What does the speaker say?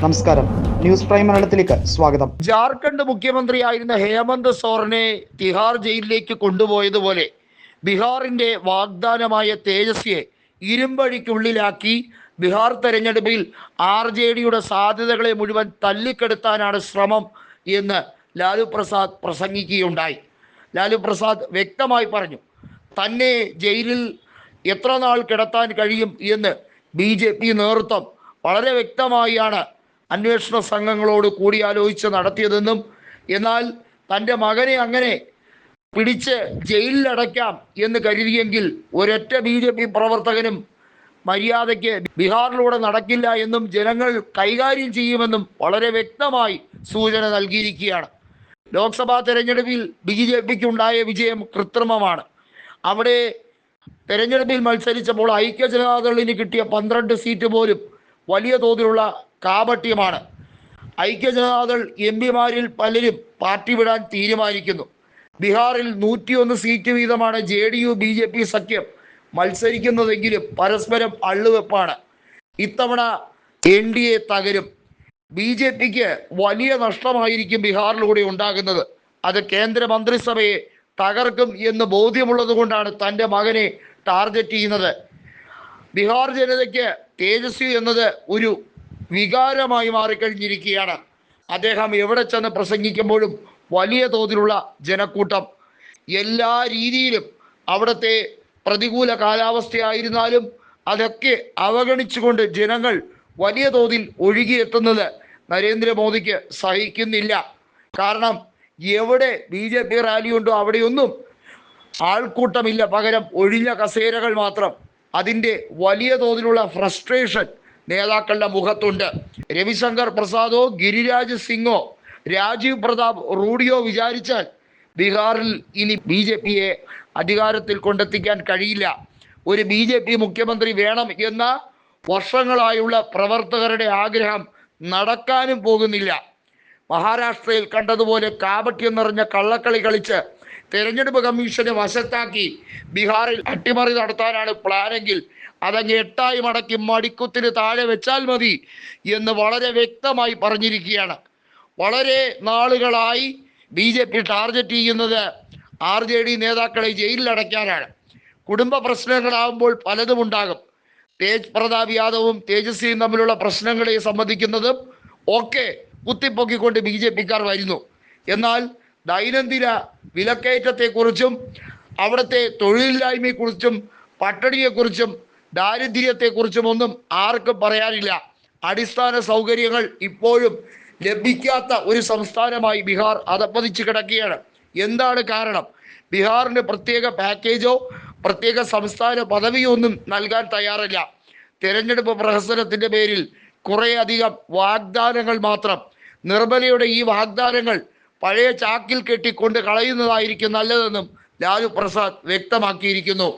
നമസ്കാരം. News prime മലയാളത്തിലേക്ക് സ്വാഗതം. ജാർഖണ്ഡ് മുഖ്യമന്ത്രിയായിരുന്ന ഹേമന്ത് സോറിനെ തിഹാർ ജയിലിലേക്ക് കൊണ്ടുപോയതുപോലെ ബീഹാറിന്റെ വാഗ്ദാനമായ തേജസ്വിയെ ഇരുമ്പഴിക്കുള്ളിലാക്കി ബിഹാർ തെരഞ്ഞെടുപ്പിൽ ആർ ജെ ഡിയുടെ സാധ്യതകളെ മുഴുവൻ തല്ലിക്കെടുത്താനാണ് ശ്രമം എന്ന് ലാലു പ്രസാദ് പ്രസംഗിക്കുകയുണ്ടായി. ലാലു പ്രസാദ് വ്യക്തമായി പറഞ്ഞു തന്നെ ജയിലിൽ എത്ര നാൾ കിടത്താൻ കഴിയും? എന്ന് ബി നേതൃത്വം വളരെ വ്യക്തമായാണ് അന്വേഷണ സംഘങ്ങളോട് കൂടിയാലോചിച്ച് നടത്തിയതെന്നും എന്നാൽ തന്റെ മകനെ അങ്ങനെ പിടിച്ച് ജയിലിലടയ്ക്കാം എന്ന് കരുതിയെങ്കിൽ ഒരൊറ്റ ബി ജെ പി പ്രവർത്തകനും മര്യാദയ്ക്ക് ബീഹാറിലൂടെ നടക്കില്ല എന്നും ജനങ്ങൾ കൈകാര്യം ചെയ്യുമെന്നും വളരെ വ്യക്തമായി സൂചന നൽകിയിരിക്കുകയാണ്. ലോക്സഭാ തെരഞ്ഞെടുപ്പിൽ ബി ജെ പിക്ക് ഉണ്ടായ വിജയം കൃത്രിമമാണ്. അവിടെ തെരഞ്ഞെടുപ്പിൽ മത്സരിച്ചപ്പോൾ ഐക്യ ജനതാദളിന് കിട്ടിയ പന്ത്രണ്ട് സീറ്റ് പോലും വലിയ തോതിലുള്ള കാപട്യമാണ്. ഐക്യജനതാദൾ എം പിമാരിൽ പലരും പാർട്ടി വിടാൻ തീരുമാനിക്കുന്നു. ബീഹാറിൽ നൂറ്റിയൊന്ന് സീറ്റ് വീതമാണ് J D U B J P സഖ്യം മത്സരിക്കുന്നതെങ്കിലും പരസ്പരം അള്ളുവെപ്പാണ്. ഇത്തവണ എൻ ഡി എ തകരും. ബി ജെ പിക്ക് വലിയ നഷ്ടമായിരിക്കും ബീഹാറിലൂടെ ഉണ്ടാകുന്നത്. അത് കേന്ദ്ര മന്ത്രിസഭയെ തകർക്കും എന്ന് ബോധ്യമുള്ളത് കൊണ്ടാണ് തന്റെ മകനെ ടാർഗറ്റ് ചെയ്യുന്നത്. ബീഹാർ ജനതയ്ക്ക് തേജസ്വി എന്നത് ഒരു വികാരമായി മാറിക്കഴിഞ്ഞിരിക്കുകയാണ്. അദ്ദേഹം എവിടെ ചെന്ന് പ്രസംഗിക്കുമ്പോഴും വലിയ തോതിലുള്ള ജനക്കൂട്ടം. എല്ലാ രീതിയിലും അവിടുത്തെ പ്രതികൂല കാലാവസ്ഥയായിരുന്നാലും അതൊക്കെ അവഗണിച്ചുകൊണ്ട് ജനങ്ങൾ വലിയ തോതിൽ ഒഴുകിയെത്തുന്നത് നരേന്ദ്രമോദിക്ക് സഹിക്കുന്നില്ല. കാരണം എവിടെ ബി ജെ പി റാലി ഉണ്ടോ അവിടെയൊന്നും ആൾക്കൂട്ടമില്ല. പകരം ഒഴിഞ്ഞ കസേരകൾ മാത്രം. അതിന്റെ വലിയ തോതിലുള്ള ഫ്രസ്ട്രേഷൻ നേതാക്കളുടെ മുഖത്തുണ്ട്. രവിശങ്കർ പ്രസാദോ ഗിരിരാജ് സിംഗോ രാജീവ് പ്രതാപ് റൂഡിയോ വിചാരിച്ചാൽ ബീഹാറിൽ ഇനി ബി ജെ പിയെ അധികാരത്തിൽ കൊണ്ടെത്തിക്കാൻ കഴിയില്ല. ഒരു ബി ജെ പി മുഖ്യമന്ത്രി വേണം എന്ന വർഷങ്ങളായുള്ള പ്രവർത്തകരുടെ ആഗ്രഹം നടക്കാനും പോകുന്നില്ല. മഹാരാഷ്ട്രയിൽ കണ്ടതുപോലെ കാപട്യം നിറഞ്ഞ കള്ളക്കളി കളിച്ച് തെരഞ്ഞെടുപ്പ് കമ്മീഷനെ വശത്താക്കി ബീഹാറിൽ അട്ടിമറി നടത്താനാണ് പ്ലാനെങ്കിൽ അതങ്ങ് എട്ടായി മടക്കി മടിക്കുത്തിന് താഴെ വെച്ചാൽ മതി എന്ന് വളരെ വ്യക്തമായി പറഞ്ഞിരിക്കുകയാണ്. വളരെ നാളുകളായി ബി ജെ പി ടാർഗറ്റ് ചെയ്യുന്നത് ആർ ജെ ഡി നേതാക്കളെ ജയിലിലടയ്ക്കാനാണ് കുടുംബ പ്രശ്നങ്ങളാകുമ്പോൾ പലതും ഉണ്ടാകും. തേജ് പ്രതാപ് യാദവും തേജസ്വിയും തമ്മിലുള്ള പ്രശ്നങ്ങളെ സംബന്ധിക്കുന്നതും ഒക്കെ കുത്തിപ്പൊക്കിക്കൊണ്ട് ബി ജെ പിക്കാർ വരുന്നു. എന്നാൽ ദൈനംദിന വിലക്കയറ്റത്തെക്കുറിച്ചും അവിടുത്തെ തൊഴിലില്ലായ്മയെക്കുറിച്ചും പട്ടിണിയെക്കുറിച്ചും ദാരിദ്ര്യത്തെക്കുറിച്ചും ഒന്നും ആർക്കും പറയാനില്ല. അടിസ്ഥാന സൗകര്യങ്ങൾ ഇപ്പോഴും ലഭിക്കാത്ത ഒരു സംസ്ഥാനമായി ബീഹാർ അതപ്പതിച്ച് കിടക്കുകയാണ്. എന്താണ് കാരണം? ബീഹാറിന് പ്രത്യേക പാക്കേജോ പ്രത്യേക സംസ്ഥാന പദവിയോ ഒന്നും നൽകാൻ തയ്യാറല്ല. തിരഞ്ഞെടുപ്പ് പ്രഹസനത്തിന്റെ പേരിൽ കുറേയധികം വാഗ്ദാനങ്ങൾ മാത്രം. നിർമ്മലയുടെ ഈ വാഗ്ദാനങ്ങൾ പഴയ ചാക്കിൽ കെട്ടിക്കൊണ്ട് കളയുന്നതായിരിക്കും നല്ലതെന്നും ലാലു പ്രസാദ് വ്യക്തമാക്കിയിരിക്കുന്നു.